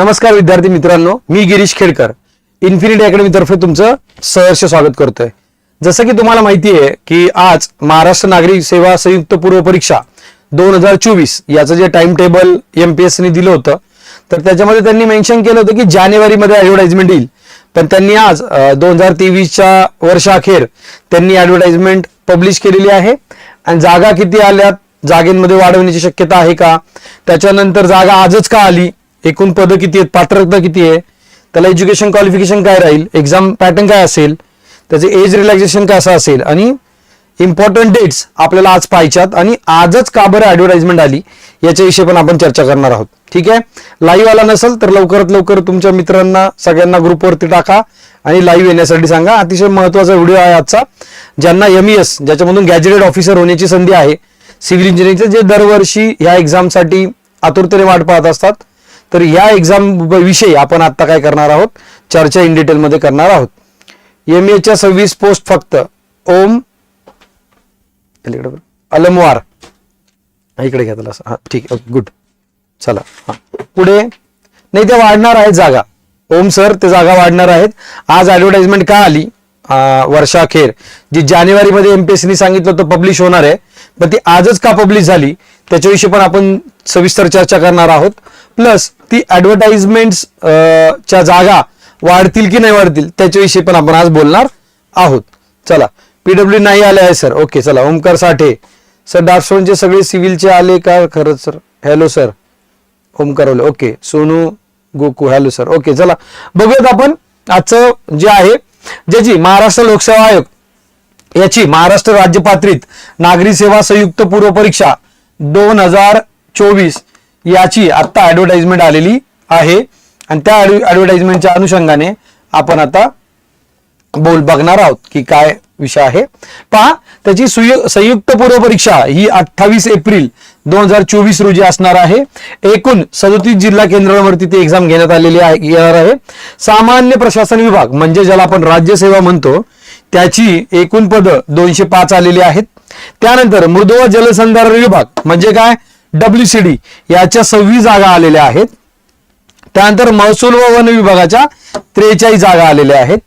नमस्कार विद्यार्थी मित्रांनो मी गिरीश खेडकर. इन्फिनिटी अकॅडमी तर्फे तुमचं सहर्ष स्वागत करतोय. जसं की तुम्हाला माहिती आहे की आज महाराष्ट्र नागरिक सेवा संयुक्त पूर्व परीक्षा दोन हजार चोवीस याचं जे टाइम टेबल एमपीएससीने दिलं होतं तर त्याच्यामध्ये त्यांनी मेन्शन केलं होतं की जानेवारीमध्ये ऍडव्हर्टाइजमेंट येईल. पण त्यांनी आज दोन हजार तेवीसच्या वर्षाअखेर त्यांनी ऍडव्हर्टाइजमेंट पब्लिश केलेली आहे. आणि जागा किती आल्यात जागेमध्ये वाढवण्याची शक्यता आहे का? त्याच्यानंतर जागा आजच का आली? एकूण पदं किती आहेत? पात्रता किती आहे? त्याला एज्युकेशन क्वालिफिकेशन काय राहील? एक्झाम पॅटर्न काय असेल? त्याचे एज रिलॅक्सेशन कसं असेल? आणि इम्पॉर्टंट डेट्स आपल्याला आज पाहिजेत आणि आजच का बरं ऍडव्हर्टाइजमेंट आली? याच्याविषयी पण आपण चर्चा करणार आहोत. ठीक आहे? लाईव्ह आला नसेल तर लवकरात लवकर तुमच्या मित्रांना सगळ्यांना ग्रुपवरती टाका आणि लाईव्ह येण्यासाठी सांगा. अतिशय महत्त्वाचा व्हिडिओ आहे आजचा ज्यांना एम एस ज्याच्यामधून गॅजेटेड ऑफिसर होण्याची संधी आहे. सिव्हिल इंजिनिअरिंगचे जे दरवर्षी ह्या एक्झामसाठी आतुरतेने वाट पाहत असतात तर या एक्झाम विषयी आपण आता काय करणार आहोत? चर्चा इन डिटेलमध्ये करणार आहोत. एम एच्या सव्वीस पोस्ट फक्त ओम अलमवार. हा, इकडे घ्या त्याला असं. हा ठीक आहे गुड चला हा. पुढे नाही ते वाढणार आहेत जागा. ओम सर ते जागा वाढणार आहेत. आज ऍडव्हर्टाइजमेंट का आली? वर्षाखेर वर्षाअखेर जी जानेवारीमध्ये एमपीएससीने सांगितलं होतं पब्लिश होणार आहे. पण ती आजच का पब्लिश झाली? त्याच्याविषयी पण आपण सविस्तर चर्चा करणार आहोत. प्लस ती ऍडव्हर्टाइजमेंटच्या जागा वाढतील की नाही वाढतील त्याच्याविषयी पण आपण आज बोलणार आहोत. चला पीडब्ल्यू नाही आले आहे सर ओके चला ओमकार साठे. सर डार्सोनचे सगळे सिव्हिलचे आले का? खरंच सर हॅलो सर ओमकार ओले okay Sonu Goku hello sir okay चला. बघूयात आपण आजचं जे आहे ज्याची महाराष्ट्र लोकसेवा आयोग याची महाराष्ट्र राज्यपात्रित नागरी सेवा संयुक्त पूर्व परीक्षा दोन हजार चोवीस याची आत्ता ऍडव्हर्टाइजमेंट आलेली आहे. आणि त्या ऍडव्हर्टाइजमेंटच्या अनुषंगाने आपण आता बोल बघणार आहोत की काय विषय आहे. पहा त्याची संयुक्त पूर्व परीक्षा ही अठ्ठावीस एप्रिल दोन हजार चोवीस रोजी असणार आहे. एकूण सदोतीस जिल्हा केंद्रावरती ती एक्झाम घेण्यात आलेली आहे येणार आहे. सामान्य प्रशासन विभाग म्हणजे ज्याला आपण राज्यसेवा म्हणतो त्याची एकूण पद दोनशे पाच आलेली आहेत. त्यानंतर मृद व जलसंधारण विभाग म्हणजे काय? डब्ल्यूसीडी याच्या सव्वीस जागा आलेल्या आहेत. त्यानंतर महसूल व वन विभागाच्या त्रेचाळीस जागा आलेल्या आहेत.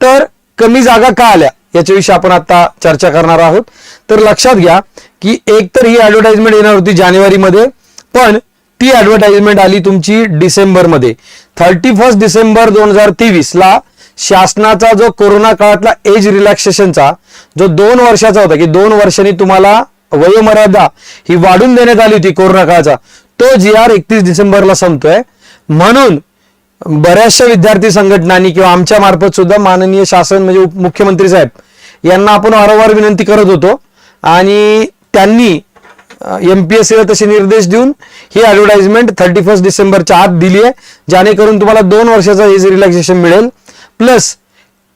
तर कमी जागा का आल्या? याच्याविषयी आपण आता चर्चा करणार आहोत. तर लक्षात घ्या की एक तर ही ऍडव्हर्टाइजमेंट येणार होती जानेवारीमध्ये पण ती ऍडव्हर्टाइजमेंट आली तुमची डिसेंबरमध्ये. थर्टी फर्स्ट डिसेंबर दोन हजार तेवीस ला शासनाचा जो कोरोना काळातला एज रिलॅक्सेशनचा जो दोन वर्षाचा होता की दोन वर्षांनी तुम्हाला वयोमर्यादा ही वाढून देण्यात आली होती कोरोना काळाचा. तो जी आर एकतीस डिसेंबरला संपतोय. म्हणून बऱ्याचशा विद्यार्थी संघटनांनी किंवा आमच्या मार्फत सुद्धा माननीय शासन म्हणजे उप- मुख्यमंत्री साहेब यांना आपण वारंवार विनंती करत होतो. आणि त्यांनी एमपीएससीला तसे निर्देश देऊन ही ऍडव्हर्टाइजमेंट थर्टी फर्स्ट डिसेंबरच्या आत दिली आहे जेणेकरून तुम्हाला दोन वर्षाचा एज रिलॅक्सेशन मिळेल. प्लस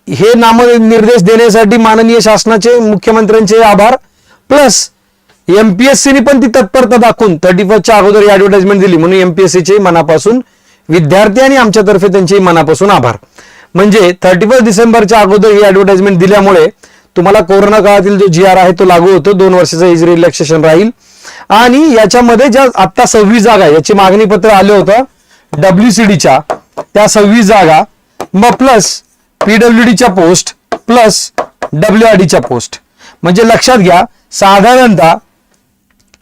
हे नाम निर्देश देण्यासाठी माननीय शासनाचे मुख्यमंत्र्यांचे आभार. प्लस एमपीएससीने पण ती तत्परता दाखवून थर्टी फर्स्टच्या अगोदर ही ऍडव्हर्टाइजमेंट दिली. म्हणून एमपीएससीचे मनापासून विद्यार्थी आणि आमच्यातर्फे त्यांचे मनापासून आभार. म्हणजे थर्टी फर्स्ट डिसेंबरच्या अगोदर ही ऍडव्हर्टाइजमेंट दिल्यामुळे तुम्हाला कोरोना काळातील जो जी आर आहे तो लागू होतो. दोन वर्षाचा इज रिलॅक्सेशन राहील. आणि याच्यामध्ये ज्या आता सव्वीस जागा याची मागणी पत्र आलं होतं डब्ल्यूसीडीच्या त्या सव्वीस जागा मग प्लस पीडब्ल्यूडीच्या पोस्ट प्लस डब्ल्यू आर डीच्या पोस्ट म्हणजे लक्षात घ्या साधारणतः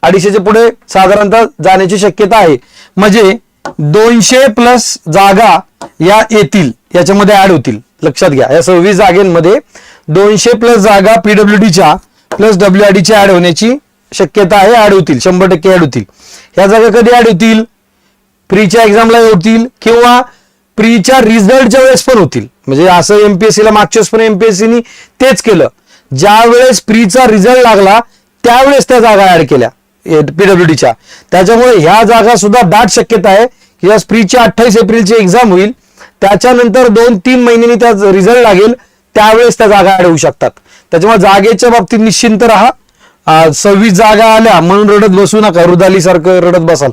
अडीचशेच्या पुढे साधारणतः जाण्याची शक्यता आहे. म्हणजे दोनशे प्लस जागा या येतील याच्यामध्ये ऍड होतील. लक्षात घ्या या सव्वीस जागेमध्ये दोनशे प्लस जागा पीडब्ल्यूडीच्या प्लस डब्ल्यू आर डीच्या ऍड होण्याची शक्यता आहे ऍड होतील शंभर टक्के ऍड होतील. ह्या जागा कधी ऍड होतील? प्रीच्या एक्झामला होतील किंवा प्रीच्या रिझल्टच्या वेळेस पण होतील. म्हणजे असं एमपीएससीला मागच्या वेळेस पण एमपीएससीनी तेच केलं. ज्या वेळेस प्रीचा रिझल्ट लागला त्यावेळेस त्या जागा ऍड केल्या. पीडब्ल्यूडीच्या त्याच्यामुळे ह्या जागा सुद्धा दाट शक्यता आहे की या प्रीची अठ्ठावीस एप्रिलची एक्झाम होईल. त्याच्यानंतर दोन तीन महिन्यांनी त्या रिझल्ट लागेल. त्यावेळेस त्या जागा ऍड होऊ शकतात. त्याच्यामुळे जागेच्या बाबतीत निश्चिंत राहा. सव्वीस जागा आल्या म्हणून रडत बसू नका. रुदाली सारखं रडत बसाल.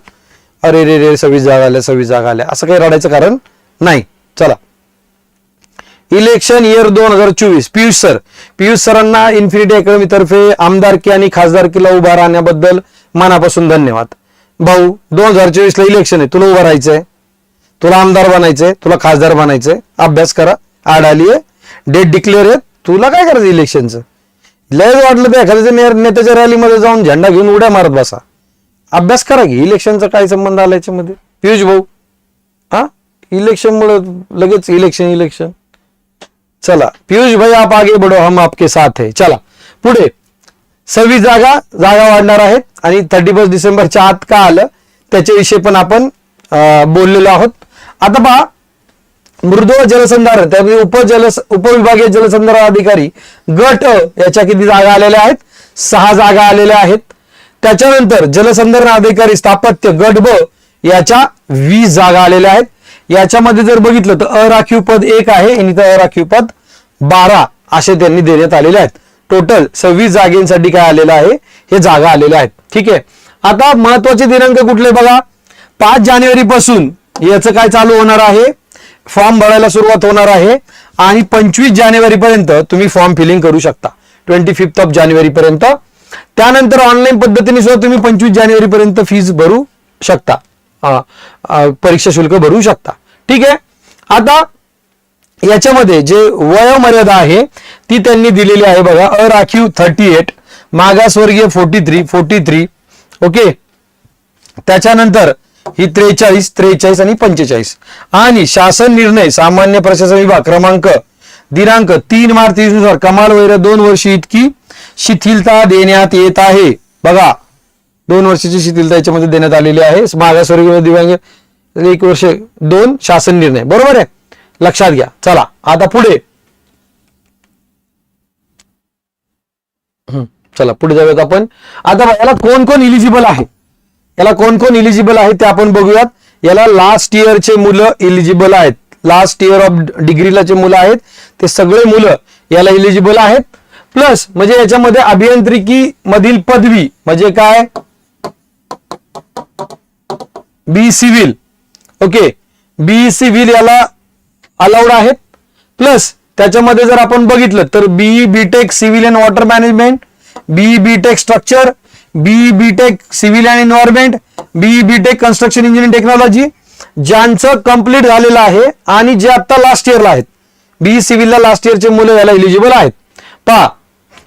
अरे रे रे सव्वीस जागा आल्या सव्वीस जागा आल्या. असं काही रडायचं कारण नाही. चला. इलेक्शन इयर दोन हजार चोवीस. पियुष सर. पियुष सरांना इन्फिनिटी अकॅडमी तर्फे आमदारकी आणि खासदारकीला उभा राहण्याबद्दल मनापासून धन्यवाद. भाऊ दोन हजार चोवीस ला इलेक्शन आहे. तुला उभं राहायचंय. तुला आमदार बनायचंय. तुला खासदार बनायचंय. अभ्यास करा. आड आली आहे. डेट डिक्लेअर आहे तुला काय करायचं इलेक्शनचं लय वाटलं तर एखाद्याच्या नेत्याच्या रॅलीमध्ये जाऊन झेंडा घेऊन उड्या मारत बसा. अभ्यास करा की इलेक्शनचा काय संबंध आला याच्यामध्ये? पियुष भाऊ हा? इलेक्शन मुळे लगेच इलेक्शन इलेक्शन चला. पियुष भाई आप आगे बढ़ो. हम आपके साथ है. चला. पुढे. सव्वीस जागा जागा वाढणार आहेत आणि थर्टी फर्स्ट डिसेंबरच्या आत का आलं त्याच्याविषयी पण आपण बोललेलो आहोत. आता पहा मृदो जलसंधारण त्यामध्ये उपजल उपविभागीय जलसंधारण अधिकारी गट याच्या किती जागा आलेल्या आहेत? सहा जागा आलेल्या आहेत. त्याच्यानंतर जलसंधारण अधिकारी स्थापत्य गट ब याच्या वीस जागा आलेल्या आहेत. याच्यामध्ये जर बघितलं तर अराखीव पद एक आहे आणि तर अराखीव पद बारा असे त्यांनी देण्यात आलेले आहेत. टोटल सव्वीस जागेंसाठी काय आलेलं आहे? हे जागा आलेल्या आहेत. ठीक आहे? आता महत्त्वाचे दिनांक कुठले बघा? पाच जानेवारी पासून याचं काय चालू होणार आहे? फॉर्म भरायला सुरुवात होणार आहे आणि पंचवीस जानेवारी पर्यंत तुम्ही फॉर्म फिलिंग करू शकता. ट्वेंटी फिफ्थ ऑफ जानेवारी पर्यंत. त्यानंतर ऑनलाईन पद्धतीने सुद्धा तुम्ही पंचवीस जानेवारी पर्यंत फीज भरू शकता. परीक्षा शुल्क भरू शकता. ठीक आहे? आता याच्यामध्ये जे वयोमर्यादा आहे ती त्यांनी दिलेली आहे बघा अराखीव थर्टी एट मागासवर्गीय forty three forty three okay त्याच्यानंतर ही त्रेचाळीस त्रेचाळीस आणि पंचेचाळीस. आणि शासन निर्णय सामान्य प्रशासन विभाग क्रमांक दिनांक तीन मार्च नुसार कमाल वैर दोन वर्षी इतकी शिथिलता देण्यात येत आहे. बघा दोन वर्षाची शिथिलता याच्यामध्ये देण्यात आलेली आहे. मागासवर्गीय दिव्यांग एक वर्ष दोन शासन निर्णय. बरोबर आहे? लक्षात घ्या. चला आता पुढे. चला पुढे जाऊयात आपण. आता याला कोण कोण इलिजिबल आहे? याला कोण कोण इलिजिबल आहे ते आपण बघूयात. याला लास्ट इयरचे मुलं इलिजिबल आहेत. लास्ट इयर ऑफ डिग्रीला जे मुलं आहेत ते सगळे मुलं याला इलिजिबल आहेत. प्लस म्हणजे याच्यामध्ये अभियांत्रिकी मधील पदवी म्हणजे काय? B civil okay B civil याला अलाउड आहेत. प्लस त्याच्यामध्ये जर आपण बघितलं तर BE BTech civil and water management BE BTech structure BE BTech civil and environment BE BTech construction engineering technology ज्यांचं कंप्लीट झालेलं आहे आणि जे आता लास्ट इयरला आहेत. बीई सिव्हिलला लास्ट इयरचे मुलं याला एलिजिबल आहेत. पहा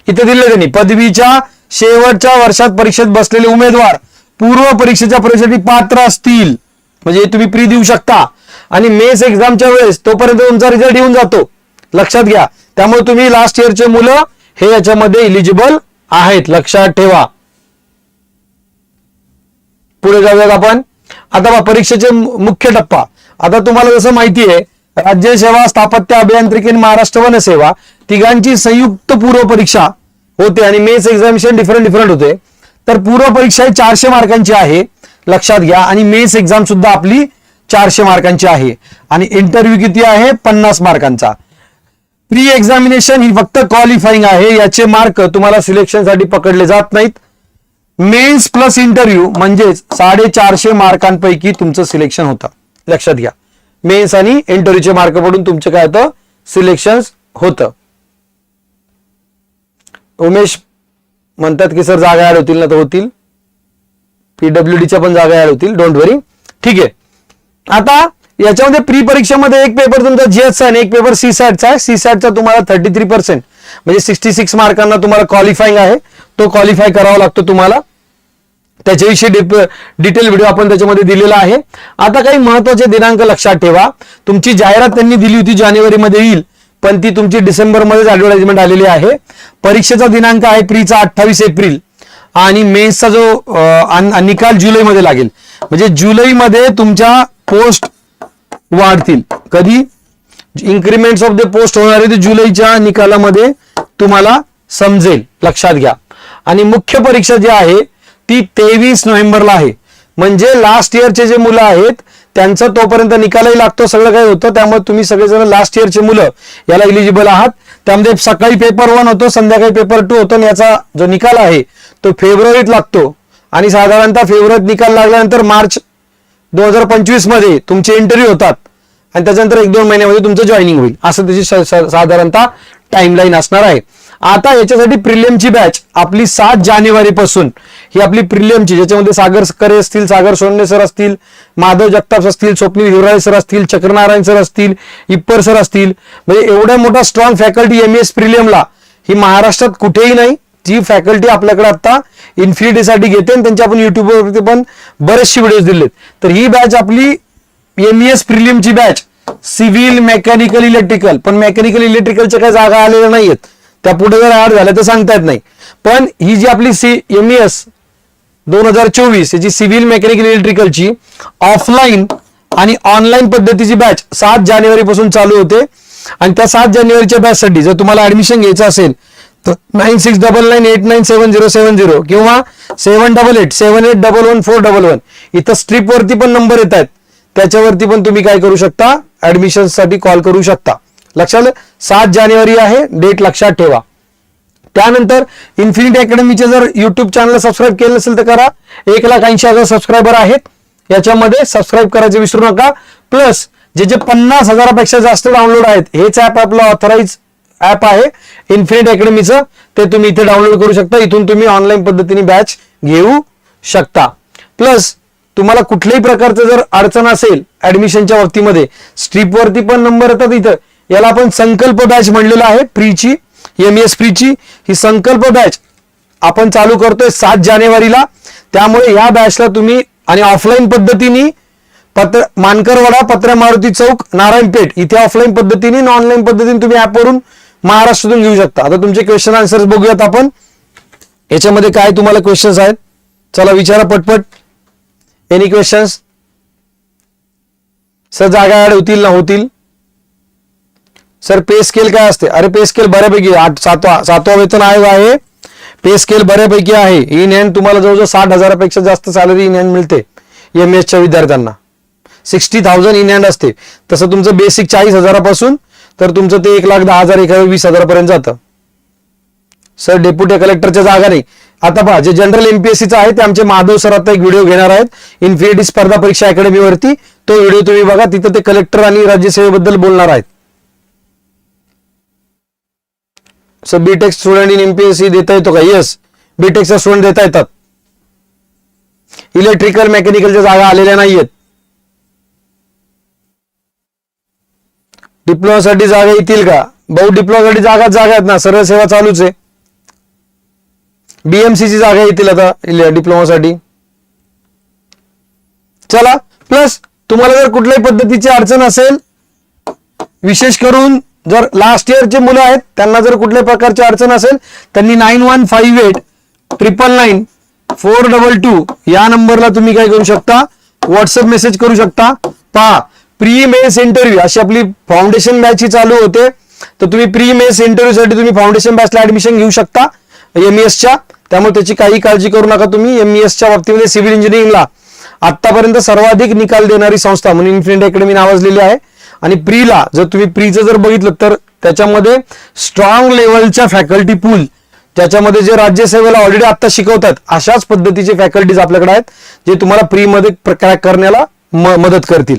इथे दिले त्यांनी पदवीच्या शेवटच्या वर्षात परीक्षेत बसलेले उमेदवार पूर्व परीक्षेच्या परीक्षेसाठी पात्र असतील. म्हणजे तुम्ही प्री देऊ शकता. आणि मेस एक्झामच्या वेळेस तोपर्यंत तुमचा रिझल्ट येऊन जातो. लक्षात घ्या. त्यामुळे तुम्ही लास्ट इयरचे मुलं हे याच्यामध्ये इलिजिबल आहेत. लक्षात ठेवा. पुढे जाऊयात आपण. आता बा परीक्षेचे मुख्य टप्पा. आता तुम्हाला जसं माहिती आहे राज्य सेवा स्थापत्य अभियांत्रिकी आणि महाराष्ट्र वन सेवा तिघांची संयुक्त पूर्व परीक्षा होते आणि मेन्स एक्झामिनेशन डिफरंट डिफरंट होते. तर पूर्व परीक्षा ही चारशे मार्कांची आहे. लक्षात घ्या. आणि मेन्स एक्झाम सुद्धा आपली चारशे मार्कांची आहे. आणि इंटरव्ह्यू किती आहे? पन्नास मार्कांचा. प्री एक्झामिनेशन ही फक्त क्वालिफाईंग आहे. याचे मार्क तुम्हाला सिलेक्शनसाठी पकडले जात नाहीत. मेन्स प्लस इंटरव्ह्यू म्हणजेच साडेचारशे मार्कांपैकी तुमचं सिलेक्शन होतं. लक्षात घ्या. मेन्स आणि इंटरव्ह्यूचे मार्क पडून तुमचं काय होतं? सिलेक्शन होतं. उमेश म्हणतात की सर जागा ऍड होतील ना तर होतील. पीडब्ल्यूडीच्या पण जागा ऍड होतील. डोंट वरी ठीक आहे. आता याच्यामध्ये प्री परीक्षेमध्ये एक पेपर तुमचा जीएसचा आणि एक पेपर सी सॅटचा आहे. सी सॅटचा तुम्हाला थर्टी थ्री पर्सेंट म्हणजे सिक्स्टी सिक्स मार्कांना तुम्हाला क्वालिफाईंग आहे. तो क्वालिफाय करावा लागतो तुम्हाला. त्याच्याविषयी डिटेल व्हिडिओ आपण त्याच्यामध्ये दिलेला आहे. आता काही महत्त्वाचे दिनांक लक्षात ठेवा. तुमची जाहिरात त्यांनी दिली होती जानेवारीमध्ये येईल. पण ती तुमची डिसेंबरमध्येच ऍडव्हर्टाइजमेंट आलेली आहे. परीक्षेचा दिनांक आहे प्रीचा अठ्ठावीस एप्रिल. आणि मेन्सचा जो अन- निकाल जुलैमध्ये लागेल. म्हणजे जुलैमध्ये तुमच्या पोस्ट वाढतील. कधी? इन्क्रीमेंट ऑफ द पोस्ट होणार आहे ते जुलैच्या निकालामध्ये. तुम्हाला समजेल. लक्षात घ्या. आणि मुख्य परीक्षा जी आहे ती तेवीस नोव्हेंबरला आहे. म्हणजे लास्ट इयरचे जे मुलं आहेत त्यांचा तोपर्यंत निकालही लागतो. सगळं काही होतं. त्यामुळे तुम्ही सगळेजण लास्ट इयरचे मुलं याला इलिजिबल आहात. त्यामध्ये सकाळी पेपर वन होतो संध्याकाळी पेपर टू होतो. आणि याचा जो निकाल आहे तो फेब्रुवारीत लागतो. आणि साधारणतः फेब्रुवारीत निकाल लागल्यानंतर मार्च दोन हजार पंचवीसमध्ये तुमचे इंटरव्ह्यू होतात. आणि त्याच्यानंतर एक दोन महिन्यामध्ये तुमचं जॉईनिंग होईल. असं त्याची साधारणतः टाइमलाईन असणार आहे. आता याच्यासाठी प्रिलियमची बॅच आपली सात जानेवारी पासून ही आपली प्रिलियमची ज्याच्यामध्ये सागर करे असतील सागर सोन्ने सर असतील माधव जगताप असतील स्वप्नील हिवराळे सर असतील चक्रनारायण सर असतील इप्पर सर असतील. म्हणजे एवढा मोठा स्ट्रॉंग फॅकल्टी एम एस प्रिलियमला ही महाराष्ट्रात कुठेही नाही जी फॅकल्टी आपल्याकडे आता इन्फिनिटीसाठी घेते आणि त्यांच्या आपण युट्यूबवरती पण बरेचसे व्हिडिओज दिलेत. तर ही बॅच आपली एम एस प्रिलियमची बॅच सिव्हिल मेकॅनिकल इलेक्ट्रिकल पण मेकॅनिकल इलेक्ट्रिकलच्या काही जागा आलेल्या नाहीयेत. त्या पुढे जर ऍड झाल्या तर सांगता येत नाही. पण ही जी आपली सी एम एस दोन हजार चोवीस याची सिव्हिल मेकॅनिकल इलेक्ट्रिकलची ऑफलाईन आणि ऑनलाईन पद्धतीची बॅच सात जानेवारी पासून चालू होते. आणि त्या सात जानेवारीच्या बॅचसाठी जर तुम्हाला ऍडमिशन घ्यायचं असेल तर nine six double nine eight nine seven zero seven zero किंवा seven double eight seven eight double one four double one इथं स्ट्रीपवरती पण नंबर येत आहेत. त्याच्यावरती पण तुम्ही काय करू शकता? ऍडमिशनसाठी कॉल करू शकता. लक्षात सात जानेवारी आहे डेट लक्षात ठेवा. त्यानंतर इन्फिनिटी अकॅडमीचे जर युट्यूब चॅनल सबस्क्राईब केलं नसेल तर करा. एक लाख ऐंशी हजार सबस्क्रायबर आहेत. याच्यामध्ये सबस्क्राईब करायचे विसरू नका. प्लस जे जे पन्नास हजारापेक्षा जास्त डाउनलोड आहेत हेच ऍप आपलं ऑथराईज ऍप आहे इन्फिनिट अकॅडमीचं ते तुम्ही इथे डाउनलोड करू शकता. इथून तुम्ही ऑनलाईन पद्धतीने बॅच घेऊ शकता. प्लस तुम्हाला कुठल्याही प्रकारचं जर अडचण असेल ऍडमिशनच्या बाबतीमध्ये स्ट्रीपवरती पण नंबर येतात इथं. याला आपण संकल्प बॅच म्हणलेलं आहे फ्रीची एम एस फ्रीची ही संकल्प बॅच आपण चालू करतोय सात जानेवारीला. त्यामुळे या बॅचला तुम्ही आणि ऑफलाईन पद्धतीने पत्र मानकरवाडा पत्र मारुती चौक नारायणपेठ इथे ऑफलाईन पद्धतीने आणि ऑनलाईन पद्धतीने तुम्ही ऍपवरून महाराष्ट्रातून घेऊ शकता. आता तुमचे क्वेश्चन आन्सर्स बघूयात आपण. याच्यामध्ये काय तुम्हाला क्वेश्चन्स आहेत? चला विचारा पटपट. एनी क्वेश्चन्स सर जागा ऍड होतील ना? होतील. सर पे स्केल काय असते? अरे पे स्केल बऱ्यापैकी आठ सातवा सातवा वेतन आयोग आहे. पे स्केल बऱ्यापैकी आहे. इन हँड तुम्हाला जवळजवळ साठ हजारापेक्षा जास्त सॅलरी इन हँड मिळते एम एसच्या विद्यार्थ्यांना. सिक्स्टी थाउजंड इन हँड असते. तसं तुमचं बेसिक चाळीस हजारापासून तर तुमचं ते एक लाख दहा हजार एक हजार वीस हजारपर्यंत जातं. सर डेप्युटी कलेक्टरच्या जागा नाही. आता पहा जे जनरल एमपीएससीचं आहे ते आमचे माधव सर आता एक व्हिडिओ घेणार आहेत. इन्फिनिटी स्पर्धा परीक्षा अकॅडमीवरती तो व्हिडिओ तुम्ही बघा तिथं ते कलेक्टर आणि राज्यसेवेबद्दल बोलणार आहेत. Sir BTech student in MPSC देता येतो का? येस बीटेकचा स्टुडंट देता येतात. इलेक्ट्रिकल मेकॅनिकलच्या जागा आलेल्या नाहीयेत. डिप्लोमासाठी जागा येतील का? भाऊ डिप्लोमासाठी जागा जागा आहेत ना. सर्व सेवा चालूच आहे. बीएमसी ची जागा येतील आता डिप्लोमासाठी. चला प्लस तुम्हाला जर कुठल्याही पद्धतीची अडचण असेल विशेष करून जर लास्ट इयरचे मुलं आहेत त्यांना जर कुठल्याही प्रकारची अडचण असेल त्यांनी nine one five eight triple nine four double two या नंबरला तुम्ही काय करू शकता? व्हॉट्सअप मेसेज करू शकता. पहा प्री मेन्स इंटरव्ह्यू अशी आपली फाउंडेशन बॅच ही चालू होते. तर तुम्ही प्री मेन्स इंटरव्ह्यू साठी तुम्ही फाउंडेशन बॅचला ऍडमिशन घेऊ शकता एम एसच्या त्यामुळे त्याची काही काळजी करू नका तुम्ही. एम एसच्या बाबतीमध्ये सिव्हिल इंजिनिअरिंगला आतापर्यंत सर्वाधिक निकाल देणारी संस्था म्हणून इन्फिनिट अकॅडमी नावाजलेली आहे. आणि प्रीला जर तुम्ही प्रीचं जर बघितलं तर त्याच्यामध्ये स्ट्रॉंग लेवलच्या फॅकल्टी पूल ज्याच्यामध्ये जे राज्यसेवेला ऑलरेडी आता शिकवतात अशाच पद्धतीचे फॅकल्टीज आपल्याकडे आहेत जे तुम्हाला प्रीमध्ये क्रॅक करण्याला म- मदत करतील.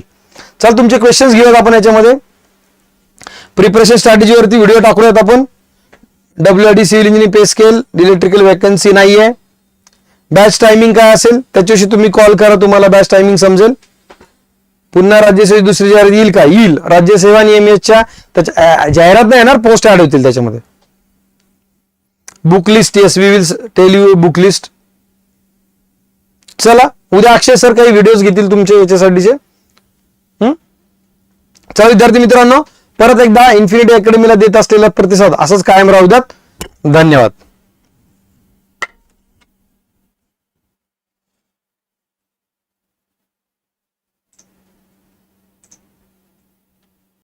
चल तुमचे क्वेश्चन्स घेऊयात आपण याच्यामध्ये. प्रिपरेशन स्ट्रॅटेजीवरती व्हिडिओ टाकूयात आपण. W D civil engineering pay scale electrical vacancy नाही आहे बॅच टायमिंग काय असेल त्याच्याशी तुम्ही कॉल करा तुम्हाला बॅच टायमिंग समजेल. पुन्हा राज्यसेवा दुसरी जाहिरात येईल का? येईल. राज्यसेवा आणि एम त्याच्या जाहिरात नाही येणार पोस्ट ऍड होतील त्याच्यामध्ये. Book list yes we will tell you book list चला उद्या अक्षय सर काही व्हिडिओज घेतील तुमचे याच्यासाठीचे. चला विद्यार्थी मित्रांनो परत एकदा इन्फिनिटी अकॅडमीला देत असलेला प्रतिसाद असंच कायम राहू द्यात. धन्यवाद.